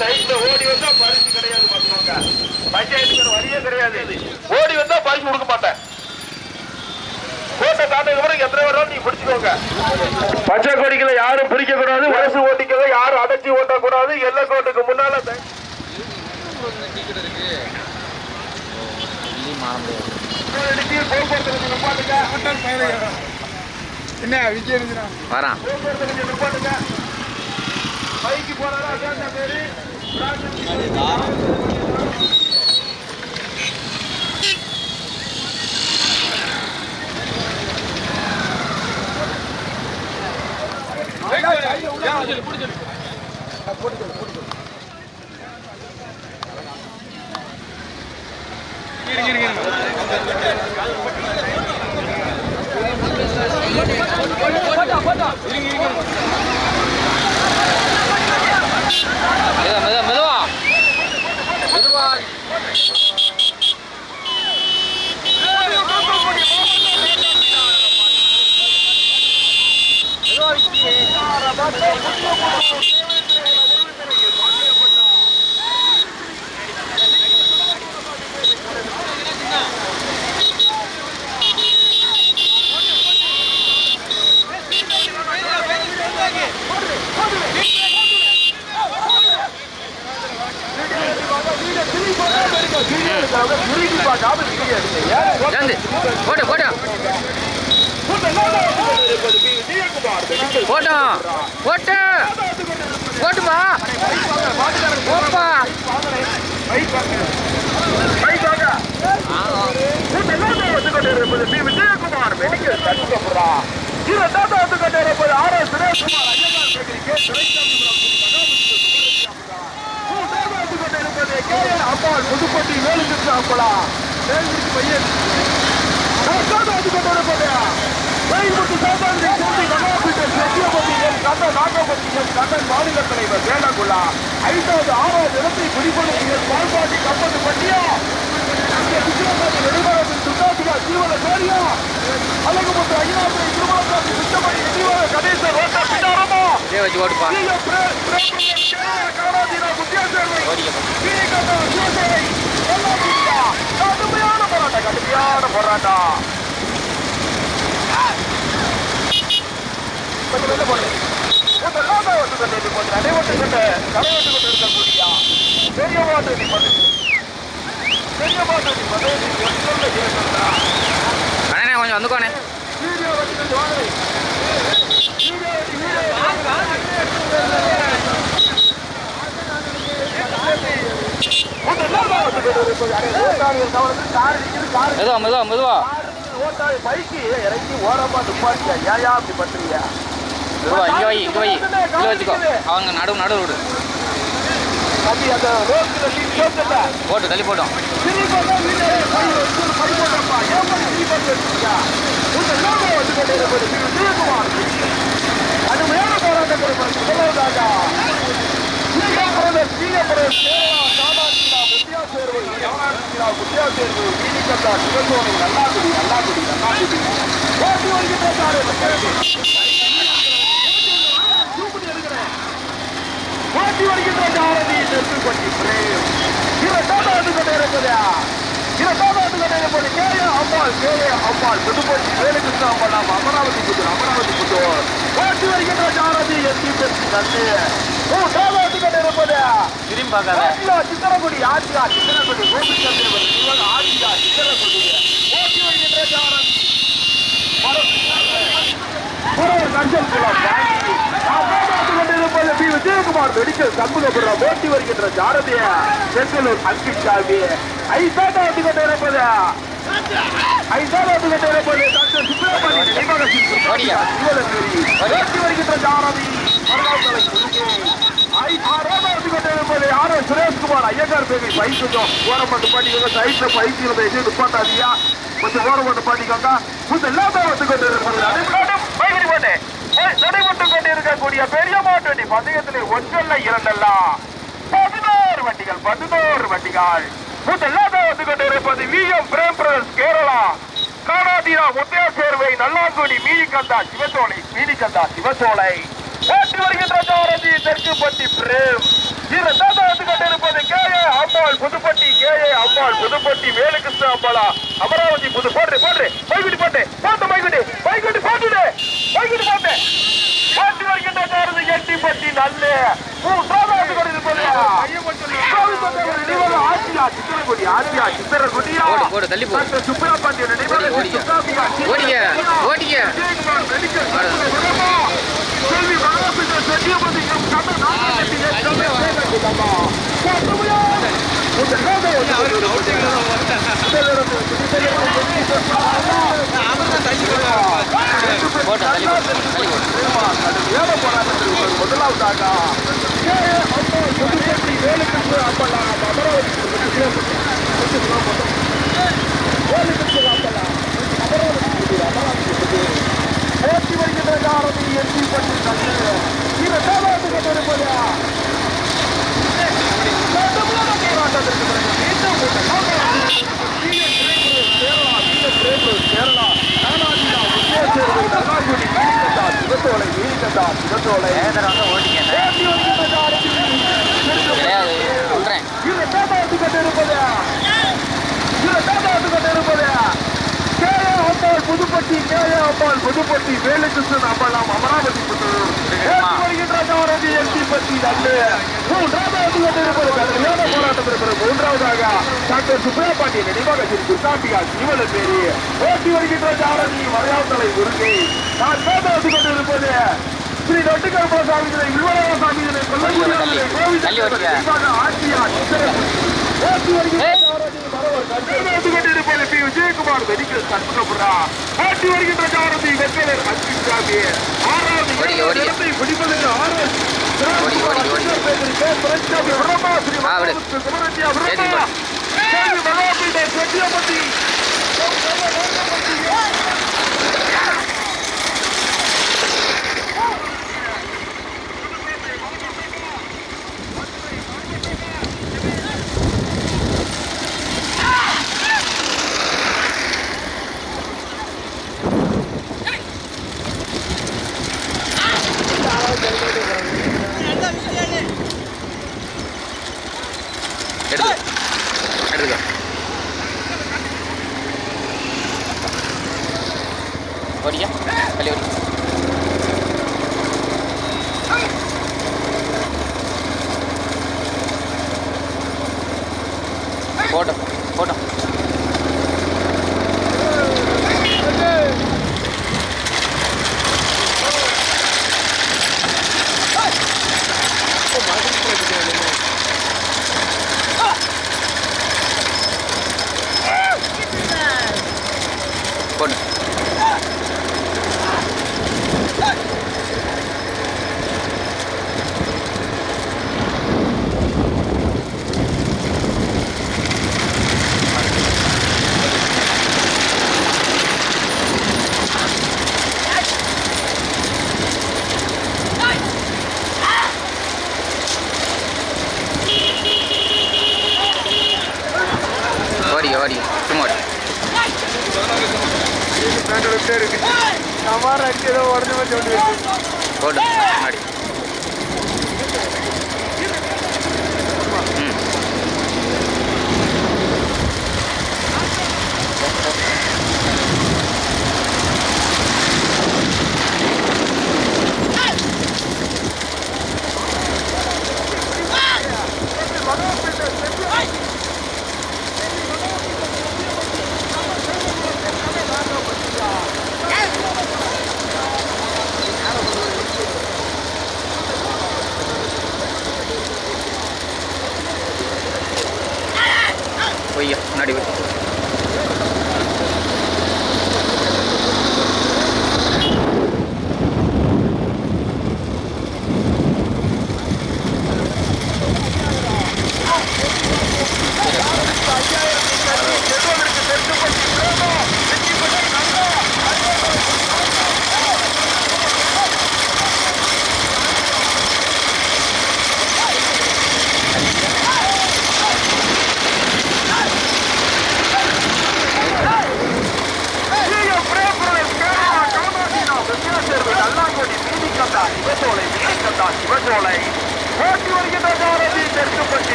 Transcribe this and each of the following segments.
சைட்ல ஓடி வந்தா பரிசு கிடையாது பாத்துக்கோங்க பஞ்சாயத்துக்கு வழியே கிடையாது. ஓடி வந்தா பரிசு கொடுக்க மாட்டேன். கோட்டை தாண்டதுக்கு அப்புறம் எத்தனை வரும் நீங்க பிடிச்சுக்கோங்க. பச்சை கொடிகளை யாரும் பிடிக்க கூடாது வயசு ஓட்டிக்கல யாரும் அடைச்சி ஓட்டக்கூடாது எல்லை கோட்டுக்கு முன்னால. என்ன விஜய் வரான். போக்குவரத்து நிப்பாட்டுங்க. பைக்கு போறதா அதான் பேரு. போட்டு மெதுவா மெதுவா ஏந்து போட்டு போட்டு போட்டோம் போட்டு போட்டுமா போப்பா விஜயகுமார் மெடிக்கல் கட்டுக்கப்புறா இரண்டாவது வந்து கொண்டிருப்பது R S Sureshkumar Ayyanar bakery K Duraisamy கொண்டிருப்பது கே என் அம்பாள் புதுப்பட்டி வேலுகிருஷ்ண அம்பலா வேலுகிருஷ்ண பையன். மூன்றாவது வந்து கொண்டிருப்பது வேல்முத்து சாத்தாண்டி சேர்ந்து சத்தியபதி என் கண்ணன் நாகபதி என் கண்ணன் மாநில தலைவர் வேளாங்குள்ளா ஐந்தாவது ஆறாவது இடத்தை பிடிப்பது என் பால்பாட்டி கப்பது பட்டியா? நெடுமரத்தின் சுட்டாசிகா ஜீவன சோரியா அழகுமுத்து ஐநாபுரி திருமணக்காசி சுத்தமணி கணேச ரோட்டா பிடாரமா இதே வச்சு ஓட்டுப்பா கடுமையான போராட்டம் கடுமையான போராட்டம். கொஞ்சம் வெளில போடு. கொஞ்சம் நடைபெற்று கொண்டு கடைபெற்று கொண்டு இருக்கக்கூடிய பெரிய மாட்டு பெரிய மாட்டு கொஞ்சம் வந்துக்கோண்ணே. மெதுவா மெதுவா மெதுவா. பைக்கு இறங்கி ஓரமா நிப்பாட்டியா ஏயா அப்படி பண்றீங்க மெதுவா இங்க வை இங்க வை. இங்க வச்சுக்கோ. அவங்க நடு நடு விடு தம்பி அந்த ரோட்ல சீட் போட்டுல போட்டு தள்ளி போட்டோம். திருப்பி வீடு பை வச்சு பை போட்டப்பா ஏன் பண்ணி நீ பண்ணி வச்சிருக்கா உங்க லோகோ வந்து கொண்டே இருப்பது திரு விஜயகுமார் கடுமையான போராட்டத்தில் முதல்வராக சீகப்புரதர் சீகப்புரதர் சேரா சாதாரணா முத்தியா சேர்வு ஞானாட்சியா முத்தியா சேர்வு வீணிக்கத்தா சிவசோனை நல்லாக்குடி நல்லாக்குடி நல்லாக்குடி. ஓட்டி வருகின்ற சாரு ஓட்டி வருகின்ற ஜாரதி நெருப்பட்டி பிரேம் இரண்டாவது வந்து கொண்டே இருப்பதா இரண்டாவது வந்து கொண்டே இருப்பது கேய அம்பாள் கேய அம்பாள் புதுப்பட்டி வேலுகிருஷ்ண அம்பாள் அமராவதி புத்தூர் அமராவதி புத்தூர் ஓட்டி வருகின்ற ஜாரதி என் தீபத்தி நன்றி மூன்றாவது வந்து கொண்டே இருப்பது திரும்பி பார்க்காத Asia Chithirakudi Asia Chithirakudi Gopichandran Asia Chithirakudi ஓட்டி வருகின்ற நஞ்சல் குளம் வாங்கி நாம் போராடிக் கொண்டிருப்பது பி. விஜயகுமார் மெடிக்கல் சண்முகபுரம் ஓட்டி வருகின்ற ஜாரதிய செங்கலூர் அங்கிட் சாமி ஐசாட்டா வந்து கொண்டிருப்பது ஐசாட்டா ஒட்டிக்கொண்டு இருப்பது டாக்டர் சுப்பிரமணிய நினைவகத்தின் ஓடியா. ஓட்டி வருகின்ற ஜாரதி மருதாத்தலை சுரேஷ்குமார் ஐயங்கார் பேரை பைக் கொஞ்சம் ஓரம் மட்டும் பண்ணிக்கோங்க சைட்ல பைக் இருந்த நிப்பாட்டாதியா கொஞ்சம் ஓரம் மட்டும் பண்ணிக்கோங்க கொஞ்சம் எல்லாமே வந்து கொண்டு. பைகரி போட்டு நடைபெற்று பெரிய மாட்டு பந்தயத்திலே ஒன்றல்ல இரண்டல்லா. பதினோரு வண்டிகள் பதினோரு வண்டிகள். முதலாவது வந்து கொண்டிருப்பது V M Prem brothers Kerala. காணாதீரா Muthaiya Servai Nallangudi மீனிகந்தா சிவசோலை மீனிகந்தா சிவசோலை. ஓட்டி வருகின்ற ஜாரதி தெற்கு பட்டி பிரேம். இரண்டாவது கொண்டிருப்பது K A Ambal Puduppatti K A Ambal Puduppatti Velukrishna அம்பாளா Amaravathi புது போட்டு போட்டு பைக்குடி போட்டு போட்டு பைக்குடி பைக்குடி போட்டுடு பைக்குடி போட்டு போட்டு வருகின்ற சாரதி எட்டிப்பட்டி நல்ல மூன்றாவது கொண்டிருப்பது ஆசியா சித்திரகுடி ஆசியா சித்திரகுடியா போடு, போடு, தள்ளி போ. டாக்டர் சுப்பையா பாண்டியன் ஓடி, ஓடிக்க. ஓடிக்க ஓடிக்க. செல்வி மகாபிதா செட்டியபதி எம் கண்ணன் முதலாவதாக வேலுக்கு அப்பலாம் அமராவதி போட்டி வருகின்ற காரணி எட்டி பற்றி தந்து இரண்டாவது கொண்டிருப்பது போராட்டத்திற்கு பிறகு மீண்டும் கேரளா கேரளா நானாஜியா உத்தேசேர்வு நல்லாகுடி நீலகண்டா சிவத்தோலை நீலகண்டா சிவத்தோலை ஓடிக்க போட்டி வருகின்ற காரணி கிடையாது சொல்கிறேன் இரண்டாவது கொண்டிருப்பது இரண்டாவது கொண்டிருப்பது K A Ambal Puduppatti K A Ambal Puduppatti Velukrishnan Ambalam Amaravathi Puthur பற்றி மூன்றாவது கடுமையான மூன்றாவதாக டாக்டர் ஜீவன பேரி. ஓட்டி வருகின்ற காரணி மலையாளத்தலை முருகை. நான் மூன்றாவது கொண்டிருப்பது ஸ்ரீ நொட்டுக்கருப்ப சாமிகளை வில்வராய சாமிகளை கொல்லக்கூடிய கோவில் தள்ளி. ஓடிக்க. ஆட்சியா ஓட்டி வருகின்ற கண்டேந்து கொண்டிருப்பது பி விஜயகுமார் மெடிக்கல் சண்முகபுரா ஓட்டி வருகின்ற காரணி வெற்றியர் அன்பின் சாமி. ஆறாவது. இடத்தை பிடிப்பதற்கு ஆறு. ஓடிக்க தள்ளி ஓடி போட்டோம் போட்டோம் போட்டு ஓடி ஓடி சும்மா ஓடி சமார் அடிச்சதோ உடனே சொல்லி போடு முன்னாடி பொய்யா முன்னாடி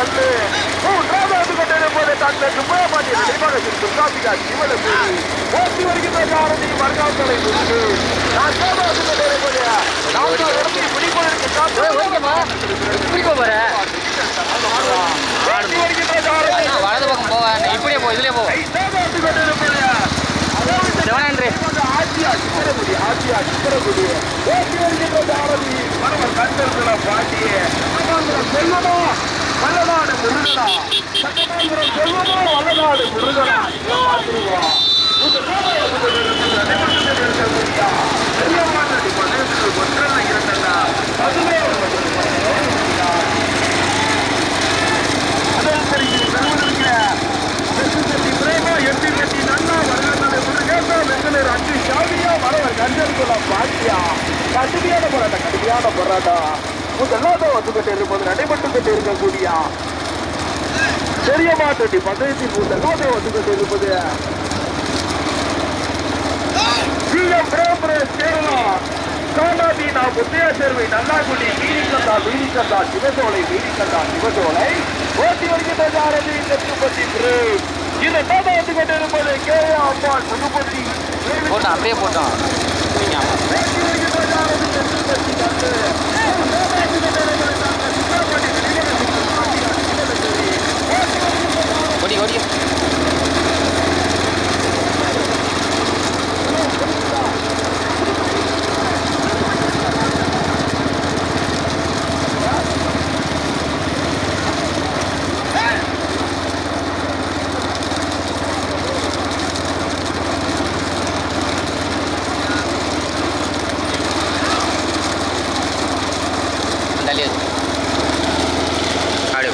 நல்லு மூன்றாவது வந்து கொண்டிருப்பது டாக்டர் சுப்பிரமணிய நினைவகத்தில் துர்காபிகா சிவலபேரி ஓட்டி வருகின்ற ஜாரதி மர்காத்தலை முருகு நான்காவது வந்து கொண்டிருப்பது நான்காவது இடத்தை பிடிப்பதற்கு ஓட்டி வருகின்ற நான் வலது பக்கம் போக நான் இப்படியே போ இதுலயே போ. ஐந்தாவது வந்து கொண்டிருப்பது ஆட்சியா சித்திரகுடி ஆட்சியா சித்திரகுடி ஓட்டி வருகின்ற ஜாரதி மரவர் பாண்டிய சட்டமன்றம் செல்வனோ வல்லநாடு முருகனா சட்டமன்றம் செல்வனோ வல்லநாடு முருகனா இதை பார்த்துருவா மன்னர்கள் அதுவே எட்டி கட்டி நன்னா அஞ்சு கடுமையான போராட்டம் கடுமையான போராட்டம். முதலாவது வந்து கொண்டு இருப்பது நடைபெற்று கொண்டு இருக்கக்கூடிய பெரியம்மா தொட்டி பந்தயத்தின் முதலாவது வந்து கொண்டு இருப்பது சிஎம் பிரேமரேஷ் கேரளா காண்டாதீனா முத்தையா சேர்வை நல்லாக்குடி வீரிக்கந்தா வீரிக்கந்தா சிவசோலை வீரிக்கந்தா சிவசோலை. ஓட்டி வருகின்ற ஜாரதி தெற்குப்பட்டி பிரேக் இந்த தாத்தா வந்து கொண்டிருப்பது கே புதுப்பட்டி. போட்டோம் அப்படியே போட்டோம். சரிங்க. ஓட்டி வருகின்ற ஜாரதி தெற்குப்பட்டி கண்டு ஓடி ஓடி தள்ளி வச்சு அப்படியே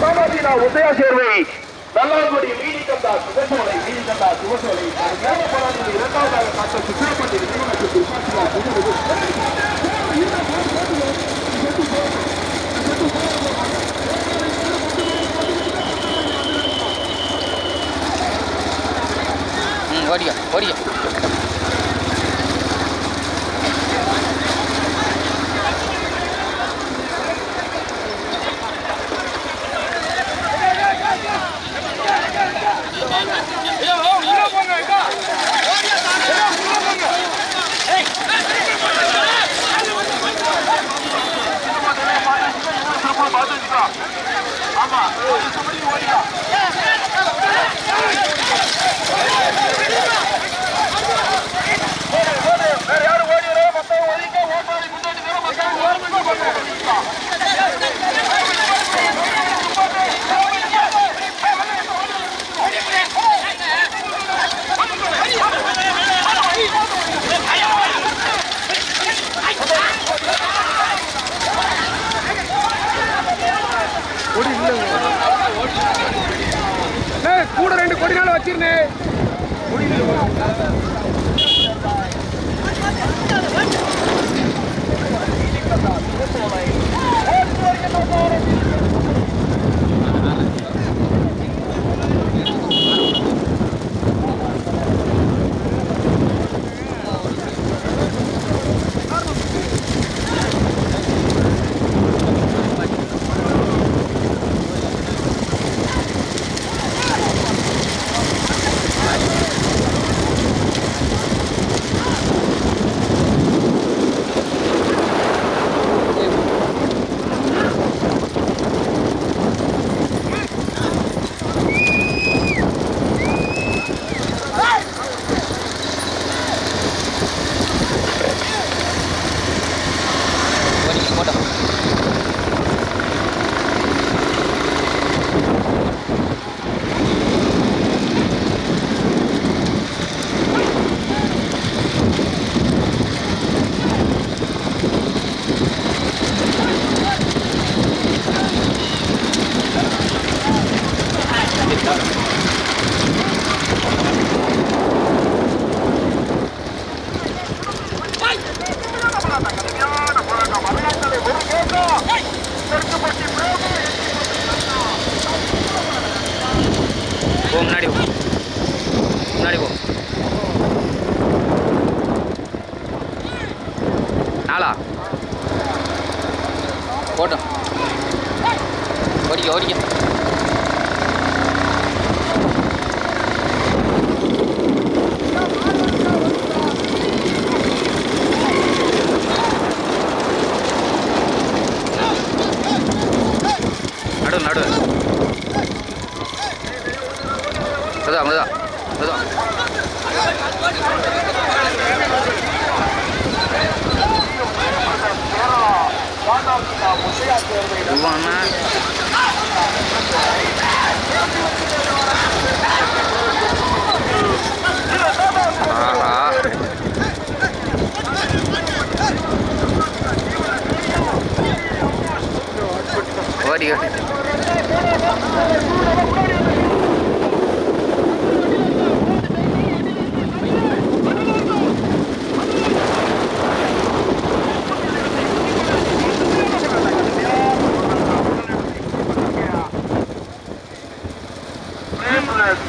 சாமாஜினா உதயா சேர்வை. நல்லாங்குடி வீடிக்கந்தா சிவசோலை மேல போராட்டம் இரண்டாவதாக காட்ட சுற்றுப்பட்டி நிறுவனத்தில் துப்பாக்கியா ம் ஓடிக்கோ ஓடிக்கோ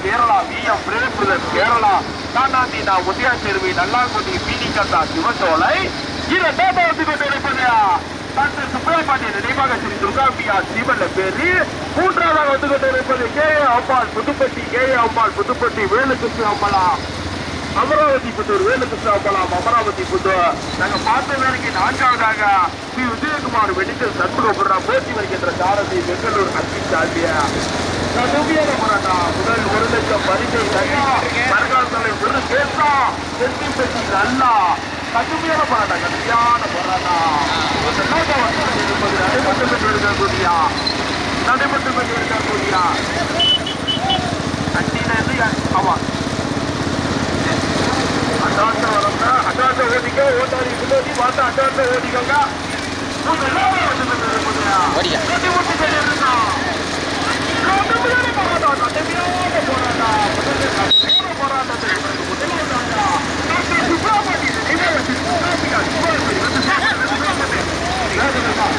கேரளா விஎம் பிரேம்பிரதர்ஸ் கேரளா தாண்டாந்தினா உதயா சேர்வை நல்லாங்குடி பீனிகந்தா சிவசோலை இரண்டாவது கொண்டிருப்பது டாக்டர் சுப்பிரமணிய நினைவாக ஸ்ரீ துர்காம்பியா சிவல்ல பேரு மூன்றாவதாக வந்து கொண்டிருப்பது K A Ambal Puduppatti K A Ambal Puduppatti Velukrishna Ambala Amaravathi Puthur Velukrishna அம்பலாம் அமராவதி புத்தூர். நாங்க பார்த்த வேலைக்கு நான்காவதாக ஸ்ரீ விஜயகுமார் மெடிக்கல் சண்முகபுரா போட்டி வருகின்ற சாரதி பெங்களூர் அத்தி சாத்தியா கடுமையான போராட்டம் முதல் ஒரு லட்சம் பரிசை தள்ளி மரகாலத்தலை ஒரு கேட்டா வெற்றி பெற்றி நல்லா. கடுமையான போராட்டம் கடுமையான போராட்டம். இருப்பது நடைபெற்று கொண்டு நடைபெற்று கொண்டு இருக்கக்கூடிய அட்டியிலிருந்து ஆமா அட்டாட்ட வரங்க அட்டாட்ட ஓடிக்க ஓட்டாடி முன்னாடி பார்த்து அட்டாட்ட ஓடிக்கோங்க. எல்லாரும் வந்து கொண்டு இருக்கக்கூடிய ஓடிக்க கட்டி விட்டு கொண்டு இருக்கோம் கடுமையான போராட்டம் கடுமையான போராட்டம் முதல்ல கடுமையான போராட்டத்தை இவருக்கு முதல்வராக டாக்டர் சுப்ரமணி நினைவாக சுப்ரமணியா சுப்ரமணி வந்து சுப்ரமணி வேதனைதான்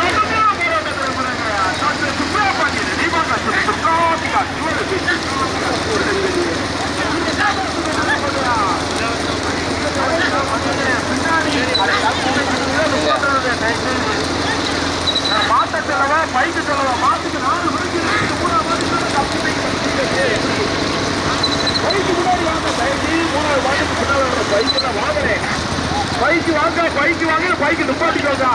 கடுமையான போராட்டத்தை இவருக்கு டாக்டர் சுப்ரமணி நினைவாக சுப்ரமணியா சுப்ரமணி மாத்த செலவா பைக்கு செலவா மாத்துக்கு நாலு மணிக்கு ரெண்டு மூணாவது மாட்டுக்கு தப்பி பைக்கு முன்னாடி வாங்க பைக்கு மூணாவது மாட்டுக்கு பின்னாடி வர பைக்கு தான் வாங்குறேன் பைக்கு வாங்க பைக்கு வாங்க பைக்கு நிப்பாட்டிக்கோங்க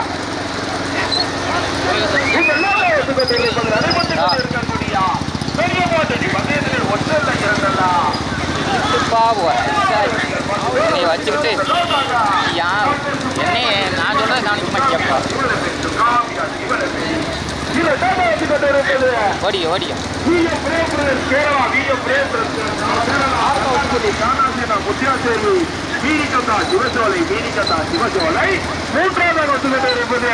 உங்க எல்லாரும் எடுத்துக்கொண்டு இருப்பது நடைபெற்று இருக்கக்கூடிய பெரிய மாட்டு பந்தயத்தில் ஒன்றல்ல இரண்டல்ல பாபு என்னை வச்சுக்கிட்டு யார் என்னை நான் சொல்கிறத கவனிக்க மாட்டேப்பா ஓடிக்க ஓடிக்க கேரளா சிவசோலை மீனிகந்தா சிவசோலை. மூன்றாவது வந்து இருப்பது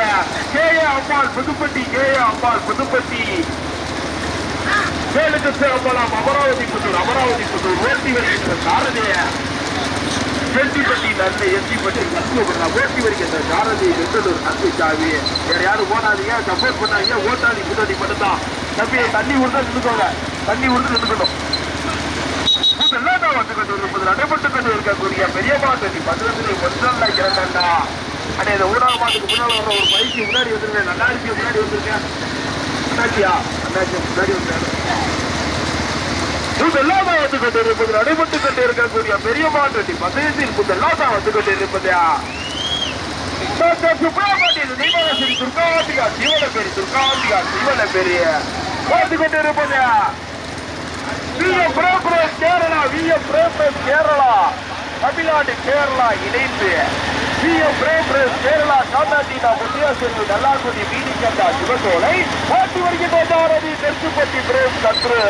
K A Ambal Puduppatti K A Ambal Puduppatti. வேலுக்கு அம்பலம் அமராவதி புத்தூர் அமராவதி புத்தூர் ஓட்டி வருகின்ற சாரதிய. எட்டிப்பட்டி நல்ல எட்டிப்பட்டி கத்துவா ஓட்டி வருகின்ற சாரதி வெட்டலூர் நந்தி சாவி. வேற யாரும் போடாதீங்க சப்போர்ட் பண்ணாதீங்க ஓட்டாதி முன்னாடி மட்டும்தான். தம்பி தண்ணி விட்டு நின்றுக்கோங்க. தண்ணி விட்டு நின்றுக்கணும். இதெல்லாம் நான் வந்து கொண்டு இருப்பது நடைபெற்று கொண்டு இருக்கக்கூடிய பெரியம்மா தண்ணி பதினெட்டு ஒன்றல்ல இரண்டா அடே இந்த ஊடக மாட்டுக்கு முன்னால் வர ஒரு பைக்கு முன்னாடி வந்துருக்கேன். நல்லாருக்கு முன்னாடி வந்துருக்கேன். அண்ணாச்சியா? அண்ணாச்சி முன்னாடி வந்தாரு. இதெல்லாம் தான் வந்து கொண்டு இருப்பது நடைபெற்று பெரிய மாற்றட்டி பந்தயத்தில் இதெல்லாம் தான் வந்து கொண்டு இருப்பதா டாக்டர் சுப்பிரமணியன் நீமாசி துர்காவதிகா சிவன பேரு துர்காவதிகா சிவன பெரிய பார்த்து கொண்டு இருப்பதா விஎம் பிரேம்ரஸ் கேரளா விஎம் பிரேம்ரஸ் கேரளா தமிழ்நாடு கேரளா இணைந்து. விஎம் பிரேம்ரஸ் கேரளா காந்தாண்டினா முத்தியாசேரி நல்லாக்குடி கண்டா சிவசோலை பார்த்து வருகின்ற சாரதி தெற்குப்பட்டி பிரேம் சத்ரு.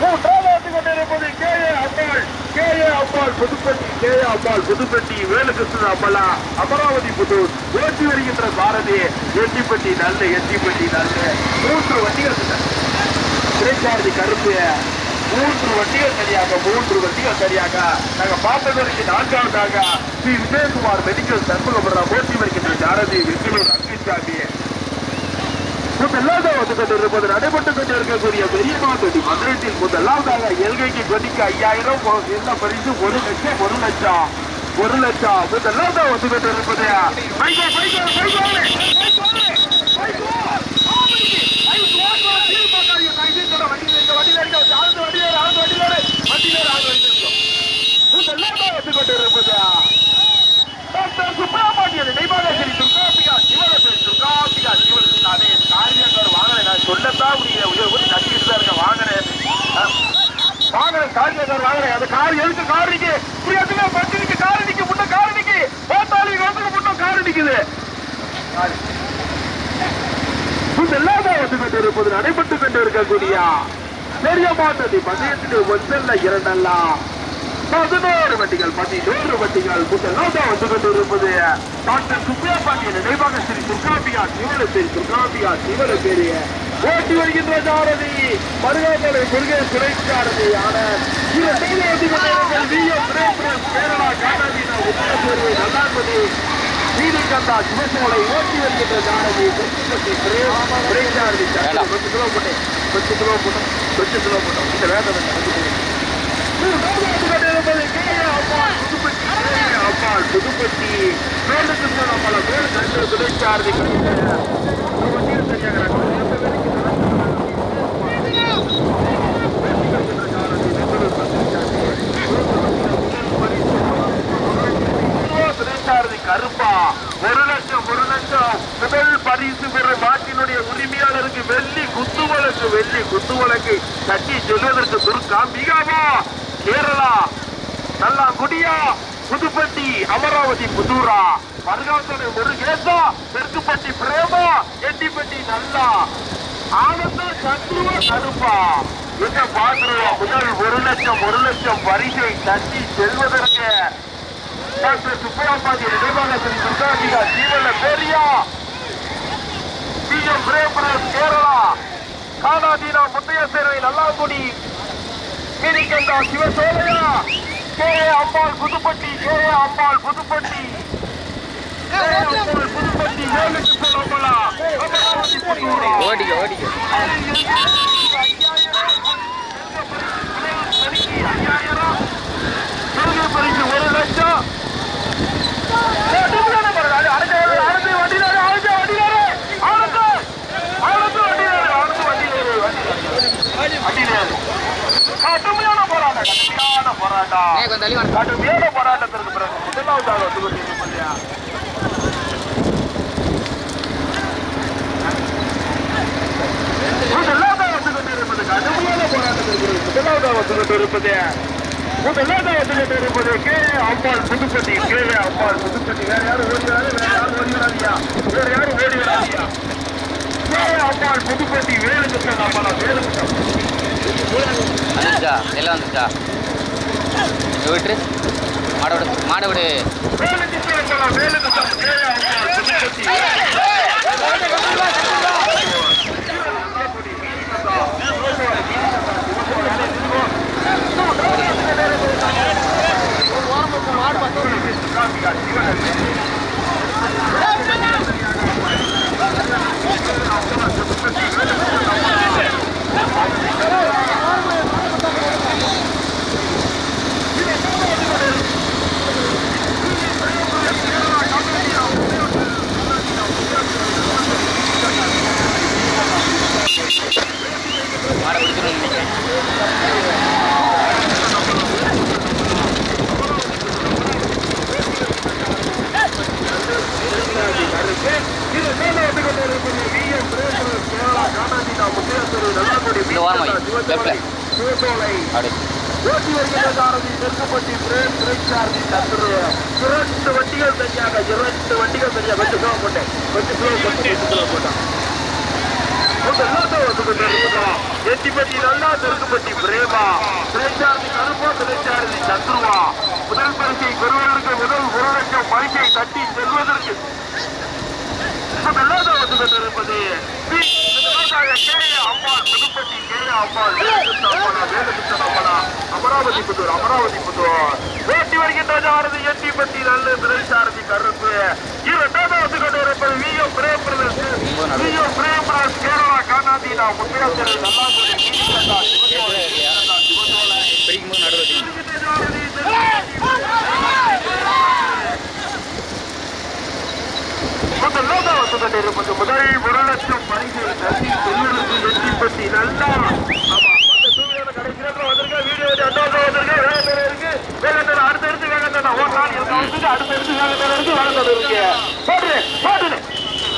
மூன்றாவது கொண்டிருப்பது K A Ambal. K A Ambal Puduppatti K A Ambal Puduppatti Velukrishnan அம்மலா Amaravathi Puthur ஓட்டி வருகின்ற சாரதி எட்டிப்பட்டி நல்ல எட்டிப்பட்டி நல்ல. மூன்று வண்டிகள் திரைச்சாரதி கருப்பு மூன்று வண்டிகள் சரியாக மூன்று வண்டிகள் சரியாக நாங்க பார்த்ததற்கு நான்காவதாக ஸ்ரீ விஜயகுமார் மெடிக்கல் சண்முகபுரம் போட்டி வருகின்ற சாரதி வெற்றிலூர் அங்கிசாமி முதலாவது கொண்டிருப்பது நடைபெற்றுக் கொண்டிருக்கக்கூடிய பெரியமா தொட்டி. மதுரத்தில் முதலாவதாக எல்கைக்கு கொடிக்கு ஐயாயிரம் ஒ- என்ன பரிசு? ஒரு லட்சம் ஒரு லட்சம். ஒரு லட்சம். முதலாவதாக வந்து கொண்டிருப்பது சுப்பிரமணியன் பைகோ, கட்டிட்டு தான் இருக்கேன் வாங்கினேன் வாங்கினேன் காரியங்கள் வாங்கினேன் அந்த கார் எதுக்கு கார் நிக்கு? புரியாதுங்க பத்திரிக்கை கார் நிக்கு முன்ன கார் நிக்கு. போத்தாளி ரோட்டுக்கு முன்ன கார் நிக்குது? இருப்பது நடைபெற்றுக் கொண்டு இருக்கக்கூடிய பெரிய மாற்றத்தை பந்தயத்திலே ஒன்றல்ல இரண்டல்ல. பதினோரு வட்டிகள் பதினோரு வட்டிகள் முதலாம் வந்து கொண்டிருப்பது. டாக்டர் சுப்ரியா பாண்டிய நினைவாக ஸ்ரீ துர்காபியா சிவலப்பேரி துர்காபியா சிவலப்பேரிய ஓட்டி வருகின்ற சாரதி மருகாமலை முருகன் துணைச்சாரதி ஆன இரு செய்தி கேரளா காட்டாதீன உத்தரப்பேருவை நல்லான்பதி ஸ்ரீனிகந்தா சிவசோலை ஓட்டி வருகின்ற பிரேச்சாரதி வேண்டாம். கொஞ்சம் கிலோ போட்டேன் கொஞ்சம் கிலோ போட்டோம் கொஞ்சம் கிலோ போட்டோம் இந்த வேதனை அம்மாள் புதுப்பட்டி. மேலுக்கு நம்மள மேல் கண்டு துணைச்சாரதி துணைச்சாரதி ஒரு லட்சம் ஒரு லட்சம். முதல் பரிசு பெறும் நாட்டினுடைய உரிமையாளருக்கு வெள்ளி குத்து வழக்கு வெள்ளி குத்து வழக்கு கட்டி சொல்வதற்கு துர்கா மிகாவா கேரளா. நல்லா குடியா புதுப்பட்டி அமராவதி புதூரா. மருகாத்தனை முருகேசா தெற்குப்பட்டி பிரேமா எட்டிப்பட்டி நல்லா. ஆனந்த சத்ருவ கருப்பா என்ன பாத்துருவா? முதல் ஒரு லட்சம் ஒரு லட்சம் பரிசை தட்டி செல்வதற்கு டாக்டர் சுப்பையாபாதி நிர்வாகத்தின் துர்காதிகா ஜீவன பேரியா. பிஎம் பிரேமரஸ் கேரளா. காணாதீனா முத்தைய சேவை நல்லாங்குடி. கிரிக்கந்தா சிவசோலையா. K. A. Ambal Pudupatti K. A. Ambal Pudupatti. K. A. Ambal Pudupatti வேலுக்கு சொல்லப்பலா ஓடிக்க ஓடிக்க. கடுமையான போராட்டம். கடுமையான போராட்டத்திற்கு பிறகு முதலாவதாக இல்லையா முதலாவதாக வந்து கொண்டிருப்பது கடுமையான போராட்டத்திற்கு முதலாவதாக வந்து கொண்டிருப்பது முதலாவதாக வந்து கொண்டிருப்பது கே. அம்பாள் புதுப்பட்டி கே. அம்பாள் புதுப்பட்டி வேற யாரும் ஓடி வராது. வேற யாரும் ஓடி வராதியா? வேற யாரும் ஓடி வராதியா? கே. அம்பாள் புதுப்பட்டி வேலுக்கு வேலுக்கு வந்துச்சா எல்லாம் வந்துச்சா இங்க விட்டுரு மாடை விடு மாடை விடு வேலுக்கு சொல்லலாம் வேலுக்கு கே அம்பாள் புதுப்பட்டி மாடை பிடிச்சிருன்னு நினைக்கிறேன் இது மேலே வந்து கொண்டிருப்பது விஎம் பிரேமரஸ் கேரளா காணாதீனா முத்தையத்தூர் நல்லாக்குடி இந்த ஓரமா வை, சிவசோலை சிவசோலை அப்படி ஓட்டி வருகிற சாரதி தெற்குப்பட்டி பிரேம் திரைச்சாரதி தந்துரு இரண்டு வண்டிகள் தனியாக இரண்டு வண்டிகள் தனியாக கொஞ்சம் கிலோ போட்டேன் கொஞ்சம் கிலோ போட்டு கிலோ போட்டான் எட்டிப்பட்டி நல்லா தெற்குப்பட்டி பிரேமா. திரைச்சாரதி கருப்பா திரைச்சாரதி சத்ருவா முதல் பரிசை பெறுவதற்கு முதல் ஒரு லட்சம் பரிசை தட்டி செல்வதற்கு முதலாவது வந்து கொண்டிருப்பது பி. முதலாவதாக அம்மனா, அமராவதி புதூர் அமராவதி புதூர் ஓட்டி வருகின்ற சாரதி எட்டிப்பட்டி நல்ல திரைச்சாரதி கருப்பு இரண்டாவது வந்து கொண்டிருப்பது V. M. Prem brothers V. M. Prem brothers Kerala Sivasolai பிடிக்கும்போது நடுவில் முதல் வந்து முதல் ஒரு லட்சம் பரிசு தள்ளி தொழிலுக்கு வெற்றி பெற்றி நல்லா அடுத்தடுத்து வந்துட்டு அடுத்தடுத்து வேகத்தடை இருக்கு. போட்டுரு, போட்டுரு.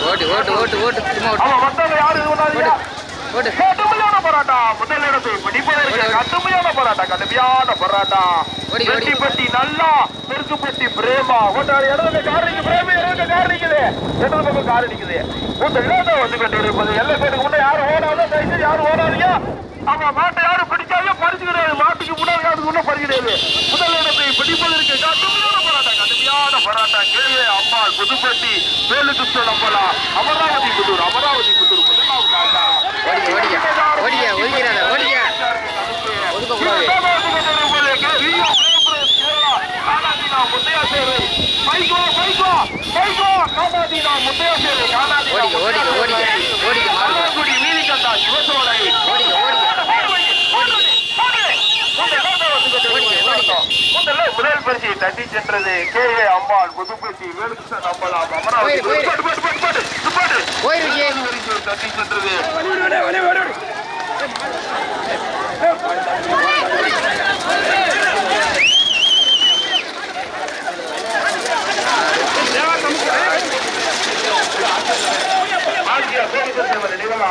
ஓட்டு ஓட்டு ஓட்டு ஓட்டு சும்மா ஓட்டு ஆமா, மத்தவங்க யாரும் இது பண்ணாதீங்க. ஓட்டு கடுமையான போராட்டம். முதல் இடத்தை பிடிப்பதற்கு கடுமையான போராட்டம் கடுமையான போராட்டம். ஓடி, ஓடி. வெட்டி பட்டி நல்லா பெருக்கு பட்டி பிரேமா ஓட்டாரு இடத்துல கார் நிக்குது பிரேமி இடத்துல கார் நிக்குது. இடது பக்கம் கார் நிக்குது. இந்த இடத்தை வந்து கொண்டு இருப்பது எல்லை பேருக்கு முன்னே யாரும் ஓடாத தயவுசெய்து யாரும் ஓடாதீங்க. ஆமா மாட்டை யாரும் பிடிக்காதே பறிச்சு கிடையாது மாட்டுக்கு முன்னாடி யாருக்கு முன்னே பறி கிடையாது முதல் இடத்தை பிடிப்பதற்கு கடுமையான போராட்டம். கடுமையான போராட்டம். கேள்வி அம்மாள் புதுப்பட்டி வேலுக்கு நம்பலாம் அமராவதி புதூர் அமராவதி புதூர் முதலாவது ஆட்டம். ஓடிக்க ஓடிக்க ஓடிக்க ஒதுக்கிறாத ஓடிக்க ஒதுக்கக்கூடாது ஓடிக்க ஓடிக்க ஓடிக்க ஓடிக்க மாடு ஓடிக்க முதல் பரிசை தட்டி சென்றது கே ஏ அம்மாள் புதுப்பட்டி வேலுக்கு நம்பலாம் அமராவதி தட்டி சென்றது ஆசியா கோரிக்கை நினைவாக